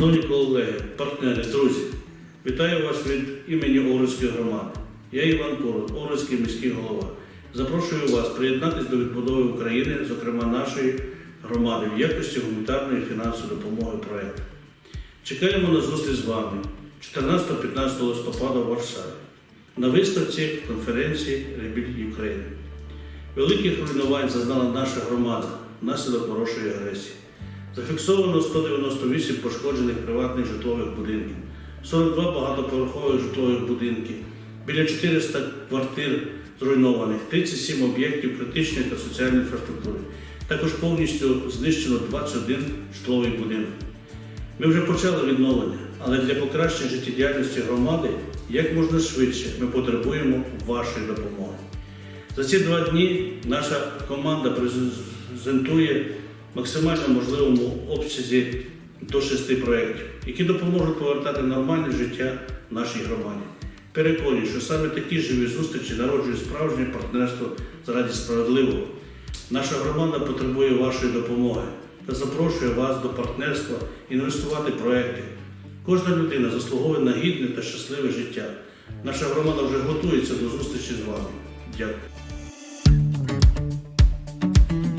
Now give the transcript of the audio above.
Шановні колеги, партнери, друзі, вітаю вас від імені Овруцької громади. Я Іван Корот, Овруцький міський голова. Запрошую вас приєднатись до відбудови України, зокрема нашої громади, в якості гуманітарної фінансової допомоги проєкту. Чекаємо на зустріч з вами 14-15 листопада в Варшаві на виставці конференції Ребіль України. Великих руйнувань зазнала наша громада внаслідок ворожої агресії. Зафіксовано 198 пошкоджених приватних житлових будинків, 42 багатоповерхових житлових будинків, біля 400 квартир зруйнованих, 37 об'єктів критичної та соціальної інфраструктури. Також повністю знищено 21 житловий будинок. Ми вже почали відновлення, але для покращення життєдіяльності громади як можна швидше ми потребуємо вашої допомоги. За ці два дні наша команда презентує максимально можливому обсязі до шести проєктів, які допоможуть повертати нормальне життя нашій громаді. Переконані, що саме такі живі зустрічі народжують справжнє партнерство заради справедливого. Наша громада потребує вашої допомоги та запрошує вас до партнерства інвестувати проекти. Кожна людина заслуговує на гідне та щасливе життя. Наша громада вже готується до зустрічі з вами. Дякую.